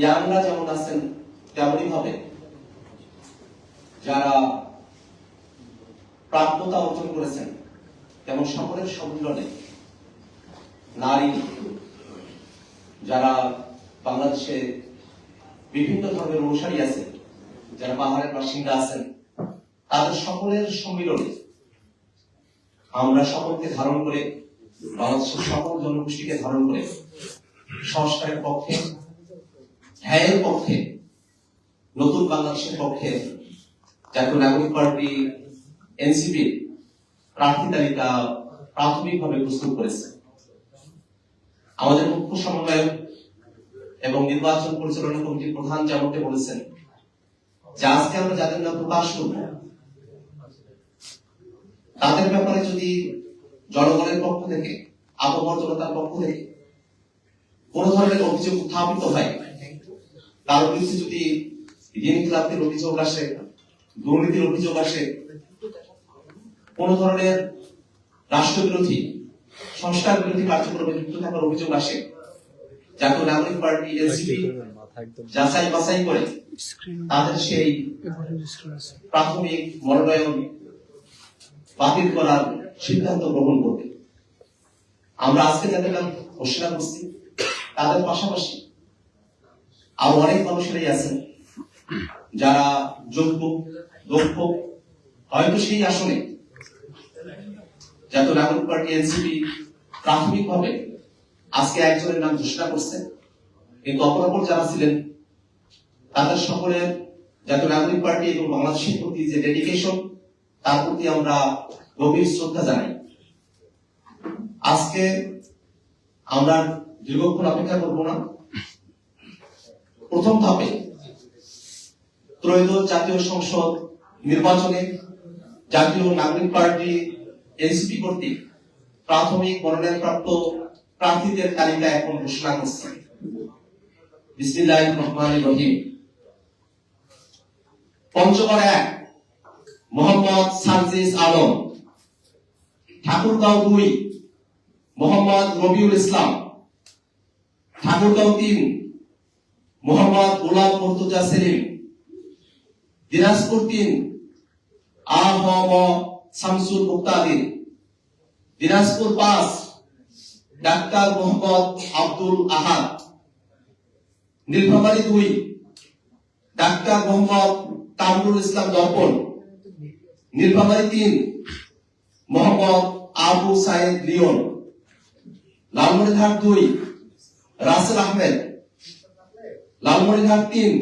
ইয়াংরা যেমন আছেন তেমনই ভাবে যারা প্রাপ্যতা অর্জন করেছেন, তেমন সকলের সম্মিলনে নারী, যারা বাংলাদেশে বিভিন্ন ধর্মের অনুসারী আছে, যারা পাহাড়ের বাসিন্দা আছেন, তাদের সকলের সম্মিলনে আমরা সকলকে ধারণ করে, বাংলাদেশের সকল জনগোষ্ঠীকে ধারণ করে সংস্কারের পক্ষে ন্যায়ের পক্ষে। নতুন বাংলাদেশের পক্ষে জাতীয় নাগরিক পার্টি এনসিপি প্রার্থী তালিকা প্রাথমিকভাবে প্রস্তুত করেছে। আমাদের মুখ্য সমন্বয়ক এবং নির্বাচন পরিচালনা কমিটির প্রধান যেমনটি বলেছেন, যে আজকে আমরা যাদের নাম প্রকাশ করব, তাদের ব্যাপারে যদি জনগণের পক্ষ থেকে আবহাওয়ার জনতার পক্ষ থেকে কোন ধরনের অভিযোগ উত্থাপিত হয় তার বিরুদ্ধে যদি ঋণ খেলাপের অভিযোগ আসে, দুর্নীতির অভিযোগ আসে, কোন ধরনের রাষ্ট্রবিরোধী সংস্কার বিরোধী কার্যক্রমে যুক্ত থাকার অভিযোগ আসে জাতীয় নাগরিক পার্টি এনসিপি যাচাই বাছাই করে তাদের সেই প্রাথমিক মনোনয়ন বাতিল করার সিদ্ধান্ত গ্রহণ করবে। আমরা আজকে যাদের নাম ঘোষণা করছি, তাদের পাশাপাশি আরও অনেক মানুষেরাই আছে যারা যোগ্য, দক্ষ, হয়তো সেই আসনে জাতীয় নাগরিক পার্টি এনসিপি প্রাথমিকভাবে আজকে একজনের নাম ঘোষণা করছে। কিন্তু অপরাপর যারা ছিলেন, তাদের সকলের জাতীয় নাগরিক পার্টি এবং বাংলাদেশের প্রতি যে ডেডিকেশন তার প্রতি আমরা গভীর শ্রদ্ধা জানাই। আজকে আমরা দীর্ঘক্ষণ অপেক্ষা করব না। প্রথম ধাপে ত্রয়োদশ জাতীয় সংসদ নির্বাচনে জাতীয় নাগরিক পার্টি এনসিপি কর্তৃক প্রাথমিক মনোনয়নপ্রাপ্ত প্রার্থীদের তালিকা এখন ঘোষণা করছে। ঠাকুরগাঁও তিন মোহাম্মদ গোলাম মর্তুজা সেলিম, দিনাজপুর তিন আ হ ম শামসুল মুক্তাদির দিনাজপুর পাঁচ, ডাক্তার মোহাম্মদ আব্দুল আহাদ, নীলফামারী দুই, ডাক্তার মোহাম্মদ কামরুল ইসলাম দর্পণ, নীলফামারী তিন, মোহাম্মদ আবু সাইদ লিওন, লালমনিরহাট দুই, রাসেল আহমেদ লালমনিরহাট তিন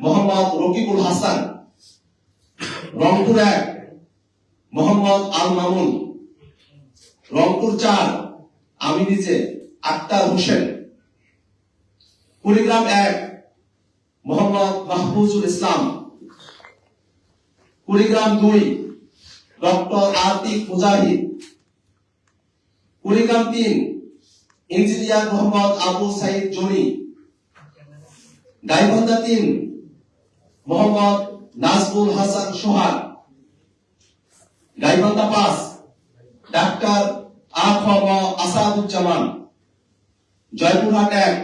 মোহাম্মদ রকিবুল হাসান। রংপুর এক। মোহাম্মদ আল মামুন। রংপুর চার। আমি নিজে আক্তার হোসেন। কুড়িগ্রাম এক। মোহাম্মদ মাহফুজুল ইসলাম। কুড়িগ্রাম দুই। ডক্টর আতিক মুজাহিদ। কুড়িগ্রাম তিন। ইঞ্জিনিয়ার মোহাম্মদ আবু সাইদ জনি। গাইবান্ধা তিন, মোহাম্মদ নাজবুল হাসান সোহাগ। গাইবান্ধা পাঁচ, ডাক্তার আফম আসাদুজ্জামান। জয়পুরহাট এক,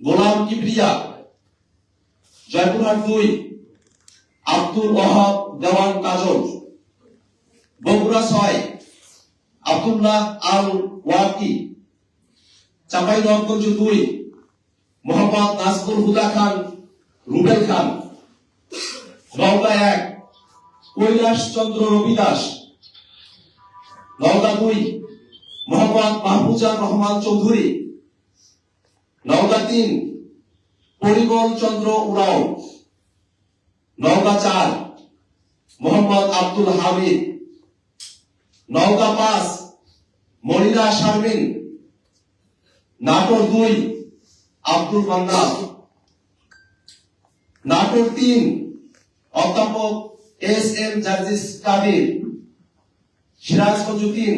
গোলাম কিবরিয়া। জয়পুরহাট দুই, আব্দুল ওয়াহাব দেওয়ান কাজল। বগুড়া ছয়, আব্দুল্লাহ আল ওয়াকি। চাপাই নবগঞ্জ দুই মোহাম্মদ নাজমুল হুদা খান, রুবেল খান নওদা এক, কৈলাস চন্দ্র রবি দাস নওগাঁ দুই, মোহাম্মদ মাহফুজার রহমান চৌধুরী, নওগাঁ তিন, পরিমল চন্দ্র উরাও, নওগাঁ চার, মোহাম্মদ আব্দুল হামিদ, নওগাঁ পাঁচ, মনিরা শারমিন, নাটোর দুই আব্দুল মান্না নাটোর তিন অধ্যাপক এস এম জার্জিস কাদির। সিরাজগঞ্জ তিন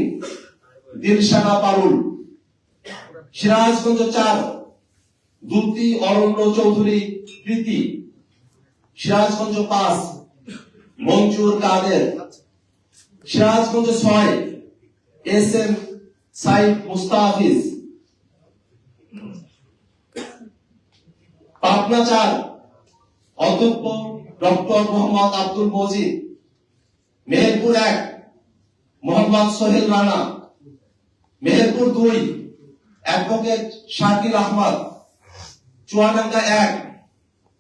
দিলশানা পারুল। সিরাজগঞ্জ চার দুতি অরণ্য চৌধুরী প্রীতি। সিরাজগঞ্জ পাঁচ মঞ্জুর কাদের। সিরাজগঞ্জ ছয় এস এম সাইদ মুস্তাফিজ। পাবনা চার অধ্যক্ষ ডক্টর মোহাম্মদ আব্দুল মজিদ, মেহেরপুর এক, মোহাম্মদ সোহেল রানা, মেহেরপুর দুই, অ্যাডভোকেট শাকিল আহমদ, চুয়াডাঙ্গা এক,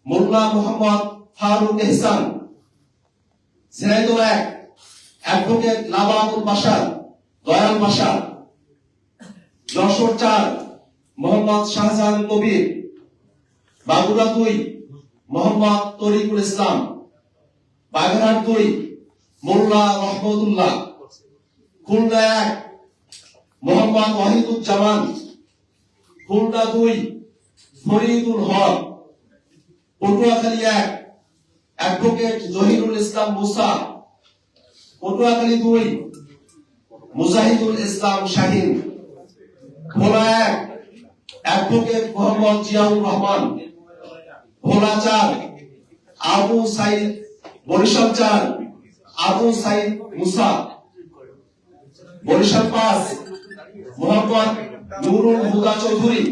মোল্লা মোহাম্মদ ফারুক এহসান, ঝিনাইদহ এক, অ্যাডভোকেট লাবাবুল বাসার দয়াল বাসার যশোর চার, মোহাম্মদ শাহজাহান কবির বাগুড়া দুই, মোহাম্মদ তরিকুল ইসলাম। বাগেরহাট দুই, মোল্লা রহমতুল্লাহ। খুলনা এক, মোহাম্মদ ওয়াহিদুজ্জামান। খুলনা দুই, ফরিদুল হক। পটুয়াখালী এক, অ্যাডভোকেট জহিরুল ইসলাম মুসা। পটুয়াখালী দুই, মুজাহিদুল ইসলাম শাহিন। ভোলা এক, অ্যাডভোকেট মোহাম্মদ জিয়াউর রহমান। ভোলা চার আবু সাইদ বরিশাল চার, আবু সাইদ মুসা বরিশাল পাঁচ, মোহাম্মদ নুরুল হুদা চৌধুরী,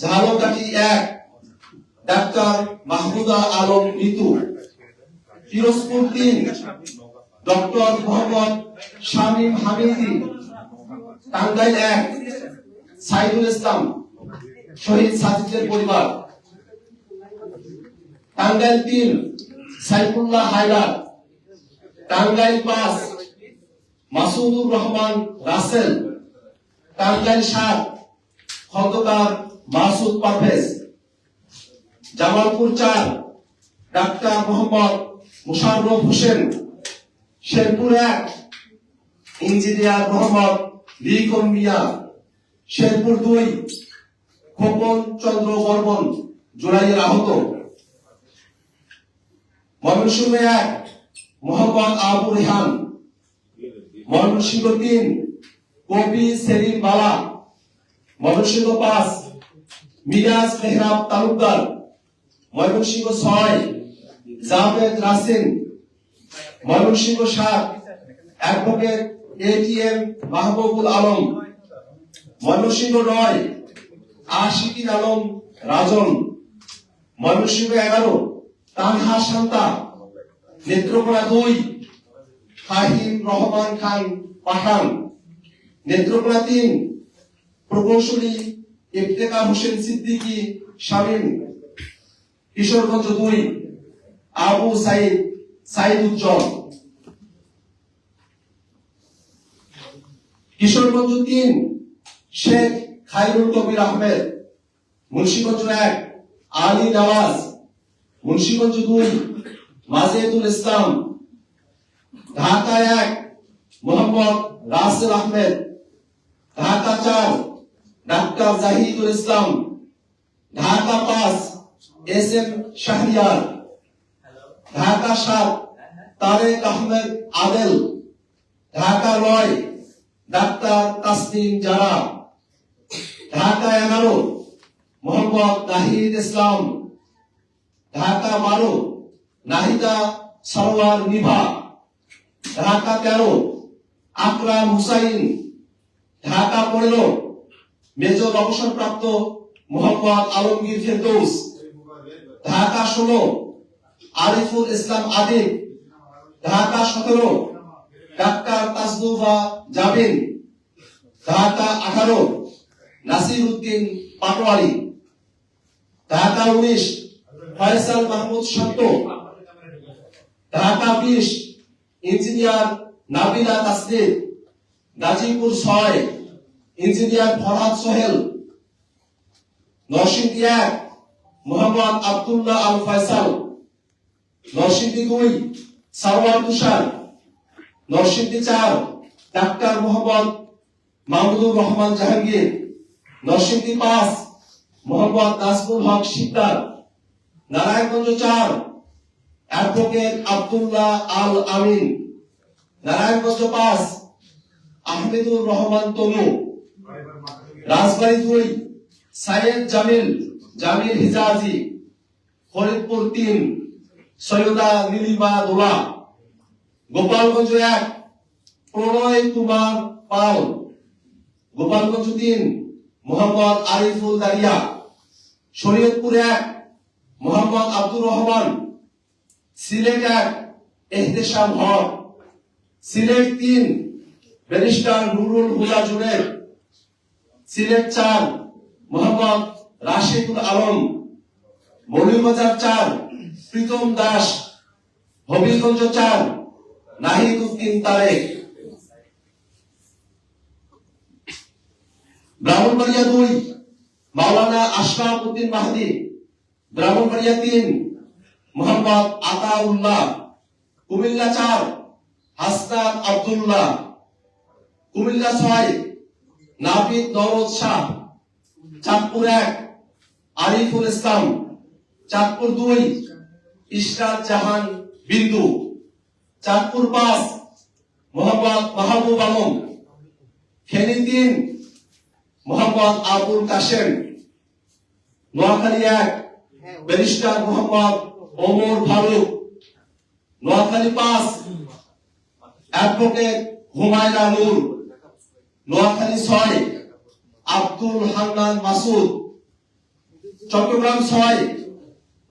ঝালকাঠি এক, ডাক্তার মাহমুদা আলম ঋতু পিরোজপুর তিন, ডক্টর মোহাম্মদ শামীম হামিদি, টাঙ্গাইল এক, সাইদুল ইসলাম, শহীদ সাজিদের পরিবার। টাঙ্গাইল তিন, সাইফুল্লাহ হায়দার, টাঙ্গাইল পাঁচ, মাসুদুর রহমান রাসেল, টাঙ্গাইল সাত, খন্দকার মাসুদ পারভেজ, জামালপুর চার, ডাক্তার মোহাম্মদ মুশাররফ হোসেন, শেরপুর এক, ইঞ্জিনিয়ার মোহাম্মদ লিখন মিয়া, শেরপুর দুই, খোকন চন্দ্র বর্মন, জুলাইয়ের আহত। ময়মনসিংহ এক মোহাম্মদ আবু রেহান ময়মনসিংহ তিন কবি সেলিম বালা, ময়মনসিংহ পাঁচ, মিরাজ মেহরাব তালুকদার, ময়মনসিংহ ছয়, জাভেদ রাসিন ময়মনসিংহ সাত, অ্যাডভোকেট এটিএম মাহবুবুল আলম, ময়মনসিংহ নয়, আশিকিন আলম রাজন, ময়মনসিংহ এগারো তানহা শান্তা নেত্রকোনা দুই ফাহিম রহমান খান পাঠান। নেত্রকোনা তিন, প্রকৌশলী ইফতেকার হোসেন সিদ্দিকী শামীম। কিশোরগঞ্জ দুই, আবু সাইদ সাইদ উজ্জ্বল কিশোরগঞ্জ তিন, শেখ খাইরুল কবির আহমেদ। মুন্সিগঞ্জ এক, আলী নওয়াজ মুন্সিগঞ্জ দুই মাজেদুল ইসলাম, ঢাকা এক, মোহাম্মদ রাসেল আহমেদ, ঢাকা চার, ডাক্তার জাহিদুল ইসলাম, ঢাকা পাঁচ, এস এম শাহরিয়ার, ঢাকা সাত, তারেক আহমেদ আদেল, ঢাকা নয়, ডাক্তার তাসনিম জারা ঢাকা এগারো, মোহাম্মদ নাহিদ ইসলাম ঢাকা বারো নাহিদা সরোয়ার নিভা। ঢাকা তেরো, আকরাম হুসাইন। ঢাকা পনেরো, মেজর অবসরপ্রাপ্ত মোহাম্মদ আলমগীর ফেরদৌস। ঢাকা ষোলো, আরিফুল ইসলাম আদিব। ঢাকা সতেরো, ডাক্তার তাসদুবা জাবিন ঢাকা আঠারো নাসির উদ্দিন পাটোয়ারি। ঢাকা উনিশ ফয়সাল মাহমুদ সত্য। ঢাকা বিশ ইঞ্জিনিয়ার নাবিলা তাসদিদ গাজীপুর ছয়, ইঞ্জিনিয়ার ফরহাদ সোহেল, নরসিংদী এক, মোহাম্মদ আবদুল্লাহ আল ফয়সাল, নরসিংদী দুই সারোয়ার তুষার, নরসিংদী চার, ডাক্তার মোহাম্মদ মাহমুদুর রহমান জাহাঙ্গীর, নরসিংদী পাঁচ, মোহাম্মদ নাজমুল হক শিকদার। নারায়ণগঞ্জ চার অ্যাডভোকেট আবদুল্লাহ আল আমিন নারায়ণগঞ্জ পাঁচ আহমেদুর রহমান তনু, রাজবাড়ী দুই, সাইয়েদ জামিল জামিল হিজাজি, ফরিদপুর তিন, সৈয়দা নীলিমা দোলা, গোপালগঞ্জ এক, প্রণয় কুমার পাল, গোপালগঞ্জ তিন, মোহাম্মদ আরিফুল দারিয়া, শরীয়তপুর এক মোহাম্মদ আব্দুর রহমান সিলেট এক এহতেশাম হক, সিলেট তিন, ব্যারিস্টার নুরুল হুদা জুনেদ, সিলেট চার, মোহাম্মদ রাশিদুল আলম মৌলভীবাজার চার, প্রীতম দাস, হবিগঞ্জ চার, নাহিদ উদ্দিন তারেক। ব্রাহ্মণবাড়িয়া দুই, মাওলানা আশরাফ উদ্দিন মাহাদি। ব্রাহ্মণবাড়িয়া তিন মোহাম্মদ আতাউল্লাহ, কুমিল্লা চার, হাসনাত আবদুল্লাহ, কুমিল্লা ছয় নাবিদ নওরোজ শাহ, চাঁদপুর এক, আরিফুল ইসলাম, চাঁদপুর দুই, ইশরাত জাহান বিন্দু, চাঁদপুর পাঁচ, মোহাম্মদ মাহবুব আলম, ফেনী তিন, মোহাম্মদ আবুল কাশেম, নোয়াখালী এক ব্যারিস্টার মোহাম্মদ ওমর ফারুক, নোয়াখালী পাঁচ, অ্যাডভোকেট হুমায়রা নূর, নোয়াখালী ছয়, আব্দুল হান্নান মাসুদ, চট্টগ্রাম ছয়,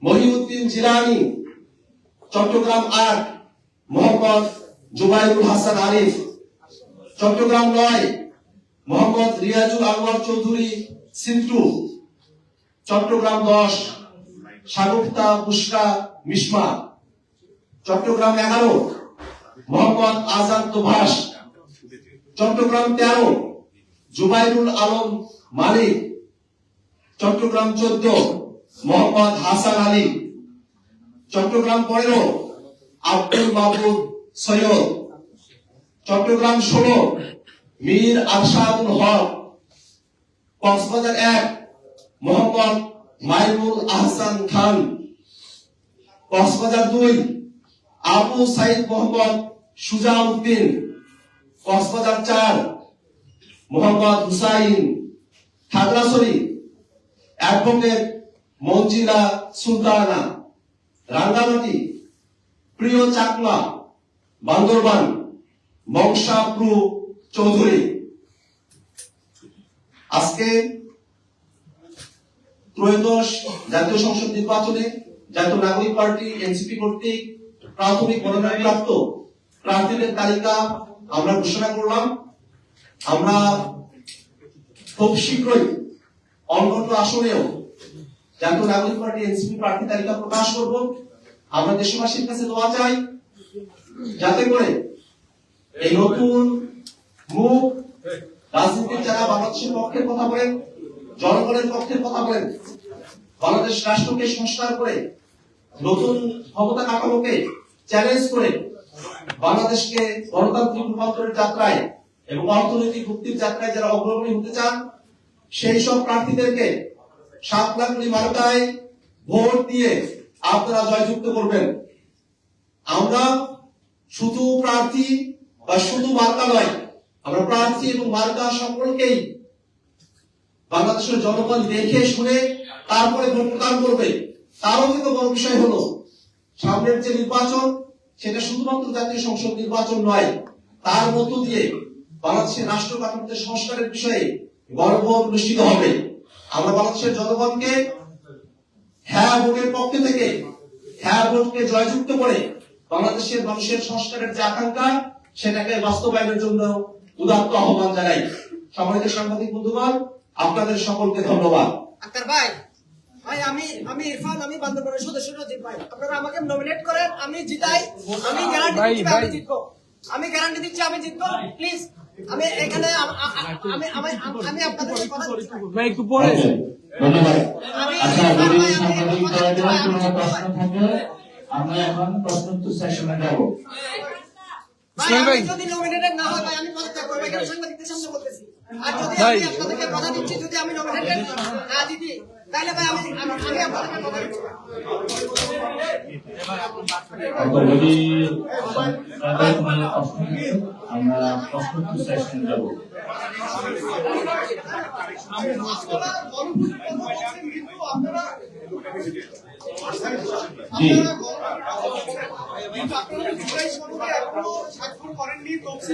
মহিউদ্দিন জিলানি, চট্টগ্রাম আট, মোহাম্মদ জুবাইরুল হাসান আরিফ, চট্টগ্রাম নয়, মোহাম্মদ রিয়াজুল আনোয়ার চৌধুরী সিন্টু চট্টগ্রাম দশ শাগুফতা বুসরা মিসমা চট্টগ্রাম এগারো। মোহাম্মদ আজাদ তোভাস চট্টগ্রাম তেরো। জুবাইরুল আলম মালিক। চট্টগ্রাম চোদ্দ। মোহাম্মদ হাসান আলী। চট্টগ্রাম পনেরো। আব্দুল মাহবুব সৈয়দ। চট্টগ্রাম ষোলো। মীর আরশাদুল হক। কক্সবাজার এক। মোহাম্মদ মাইমুল আহসান খান, কক্সবাজার দুই, আবু সাইদ মোহাম্মদ সুজাউদ্দিন, কক্সবাজার চার, মোহাম্মদ হুসাইন খাগড়াছড়ি, অ্যাডভোকেট মঞ্জিলা সুলতানা, রাঙ্গামাটি, প্রিয় চাকমা, বান্দরবান মংসাপ্রু চৌধুরী। আজকে ত্রয়োদশ জাতীয় সংসদ নির্বাচনে জাতীয় নাগরিক পার্টি এনসিপি কর্তৃক প্রাথমিক মনোনয়নপ্রাপ্ত প্রার্থীদের তালিকা আমরা ঘোষণা করলাম। আমরা খুব শীঘ্রই অন্যান্য আসনেও জাতীয় নাগরিক পার্টি এনসিপি প্রার্থী তালিকা প্রকাশ করব। আমরা দেশবাসীর কাছে দোয়া চাই যাতে করে এই নতুন মুখ রাজনীতির যারা বাংলাদেশের পক্ষের কথা বলেন জনগণের পক্ষে কথা বলেন। বাংলাদেশ রাষ্ট্রকে সংস্কার করে, নতুন ক্ষমতা কাঠামোকে চ্যালেঞ্জ করে বাংলাদেশকে গণতান্ত্রিক রূপান্তরের যাত্রায় এবং অর্থনৈতিক মুক্তির যাত্রায় যারা অগ্রগণী হতে চান, সেই সব প্রার্থীদেরকে সাত লাখ মার্কায় ভোট দিয়ে আপনারা জয়যুক্ত করবেন। আমরা শুধু প্রার্থী বা শুধু মার্কা নয়, আমরা প্রার্থী এবং মার্কা সকলকেই বাংলাদেশের জনগণ দেখে শুনে তারপরে ভোট প্রদান করবে। তারও কিন্তু বড় বিষয় হলো, সামনের যে নির্বাচন, সেটা শুধুমাত্র জাতীয় সংসদ নির্বাচন নয়, তার মধ্য দিয়ে বাংলাদেশের রাষ্ট্র কাঠামোতে সংস্কারের বিষয়ে গর্ব অনুষ্ঠিত হবে। আমরা বাংলাদেশের জনগণকে হ্যাঁ ভোটের পক্ষে থেকে হ্যাঁ ভোটকে জয়যুক্ত করে বাংলাদেশের মানুষের সংস্কারের যে আকাঙ্ক্ষা, সেটাকে বাস্তবায়নের জন্য উদাত্ত আহ্বান জানাই। সম্মানিত সাংবাদিক বন্ধুগণ আপনাদের সকলকে ধন্যবাদ। আক্তার ভাই ভাই আমি আমি ইরফান আমি বান্দরবানের সদস্য রাজীব ভাই। আপনারা আমাকে নমিনেট করেন আমি জিতাই আমি গ্যারান্টি দিচ্ছি আমি জিতবো। আমি গ্যারান্টি দিচ্ছি আমি জিতবো প্লিজ আমি এখানে আম- আমি আমি আপনাদের কথা ভাই একটু পরে। ধন্যবাদ। আচ্ছা যদি সাংবাদিক দলের কোনো প্রশ্ন থাকে আমরা এখন প্রশ্নোত্তর সেশনে যাব। ভাই যদি নমিনেটেড না হয় ভাই আমি পদত্যাগ করব এখানে সাংবাদিকদের সামনে বলতেছি। আর যদি। আমি আপনাদেরকে কথা দিচ্ছি যদি আমি নমিনেটেড না দিদি তাহলে ভাই আমি আপনাদেরকে কথা দিচ্ছি। প্রশ্ন আমরা প্রশ্নোত্তর সেশনে যাব। আপনারা জি।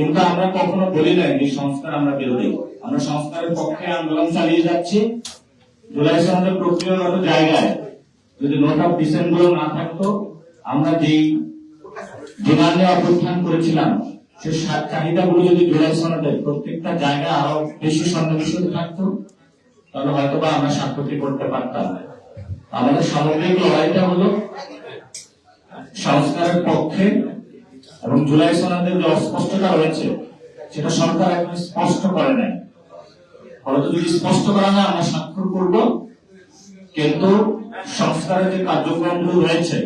কিন্তু আমরা কখনো বলি নাই যে সংস্কার আমরা বিরোধী। আমরা সংস্কারের পক্ষে আন্দোলন চালিয়ে যাচ্ছি। জুলাই সনদের প্রক্রিয়াগত জায়গায় যদি নোট অফগুলো না থাকতো, আমরা যেই ডিমান্ডে অভ্যুত্থান করেছিলাম সে চাহিদা গুলো যদি জুলাই সনদে প্রত্যেকটা জায়গায় আরও বেশি সন্নিবেশিত থাকতো, তাহলে হয়তো বা আমরা স্বাক্ষরটি করতে পারতাম। আমাদের সামগ্রিক লড়াইটা হলো সংস্কারের পক্ষে এবং জুলাই সনদের যে অস্পষ্টতা রয়েছে, সেটা সরকার এখন স্পষ্ট করে নাই। হয়তো যদি স্পষ্ট করা হয়, আমরা স্বাক্ষর করব। কিন্তু সংস্কারের যে কার্যক্রমগুলো রয়েছে,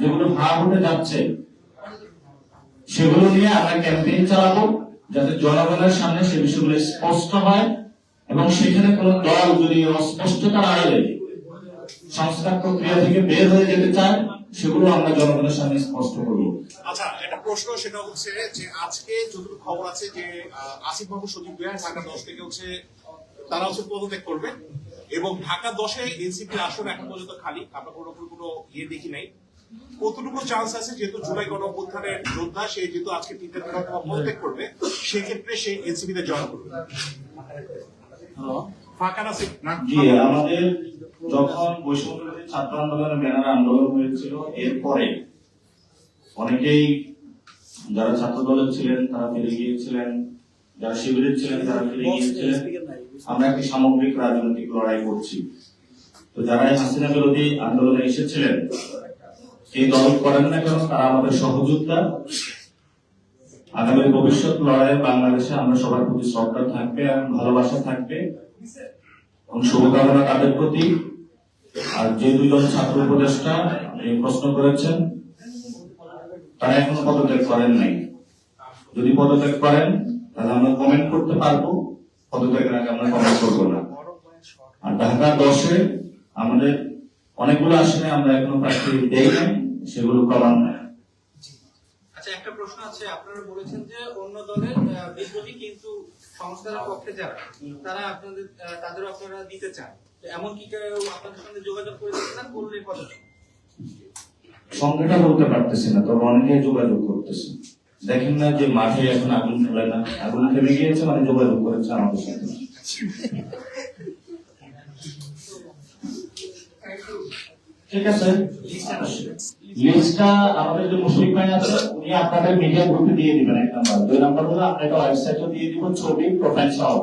যেগুলো ভাগ হতে যাচ্ছে, সেগুলো নিয়ে আমরা ক্যাম্পেইন চালাবো, যাতে জনগণের সামনে সে বিষয়গুলো স্পষ্ট হয় এবং সেখানে কোন দল যদি অস্পষ্টতার আড়ালে সংস্কার প্রক্রিয়া থেকে বের হয়ে যেতে চায় সেগুলো আমরা জনগণের সামনে স্পষ্ট করব। আচ্ছা একটা প্রশ্ন সেটা হচ্ছে যে আজকে যতটুকু খবর আছে যে আসিফ বাবু সজীব ভাইয়া ঢাকা দশ থেকে হচ্ছে তারা হচ্ছে পদত্যাগ করবে এবং ঢাকা দশে এনসিপি আসন এখন পর্যন্ত খালি আমরা কোনো কোনো ইয়ে দেখি নাই। কতটুকু চান্স আছে যেহেতু জুলাই গণ অভ্যুত্থানের যোদ্ধা সে যেহেতু আজকে বিধানসভা পদত্যাগ করবে সেক্ষেত্রে সে এনসিপি তে জয়েন করবে। ফাঁকা না? জি আমাদের যখন বৈষম্য ছাত্র আন্দোলনের ব্যানার আন্দোলন হয়েছিল। এরপরে অনেকেই যারা ছাত্র দলের ছিলেন তারা ফিরে গিয়েছিলেন। যারা শিবিরের ছিলেন তারা ফিরে গিয়েছিলেন। আমরা একটি সামগ্রিক রাজনৈতিক লড়াই করছি। তো যারা এই হাসিনা বিরোধী আন্দোলনে এসেছিলেন এই দল করেন না কেন? তারা আমাদের সহযোদ্ধা। আগামী ভবিষ্যৎ লড়াইয়ে বাংলাদেশে আমরা সবার প্রতি শ্রদ্ধা থাকবে এবং ভালোবাসা থাকবে। এবং শুভকামনা তাদের প্রতি। আর যে দুজন ছাত্র উপদেষ্টা এই প্রশ্ন করেছেন, তারা এখনও পদত্যাগ করেন নাই। যদি পদত্যাগ করেন, তাহলে আমরা কমেন্ট করতে পারব, পদত্যাগের আগে আমরা কমেন্ট করব না। আর ঢাকা দশে আমাদের অনেকগুলো আসনে আমরা এখনও প্রার্থী দেই নাই, সেগুলো প্রমাণ নাই আচ্ছা একটা প্রশ্ন আছে, আপনারা বলেছেন যে অন্য দলের বিদ্রোহী কিন্তু সংস্কারের পক্ষে যারা, তারা আপনাদের তাদেরও আপনারা দিতে চান। সংখ্যাটা বলতে পারতেছি না, তবে অনেকে যোগাযোগ করতেছে। দেখেন না যে মাঠে এখন আগুন ফেলে না, আগুন থেমে গিয়েছে মানে যোগাযোগ করেছে আমাদের সাথে। ঠিক আছে? আমাদের যে আছে, উনি দিয়ে দিবেন দুই নাম্বার দিয়ে ছবি প্রোফাইল সহ।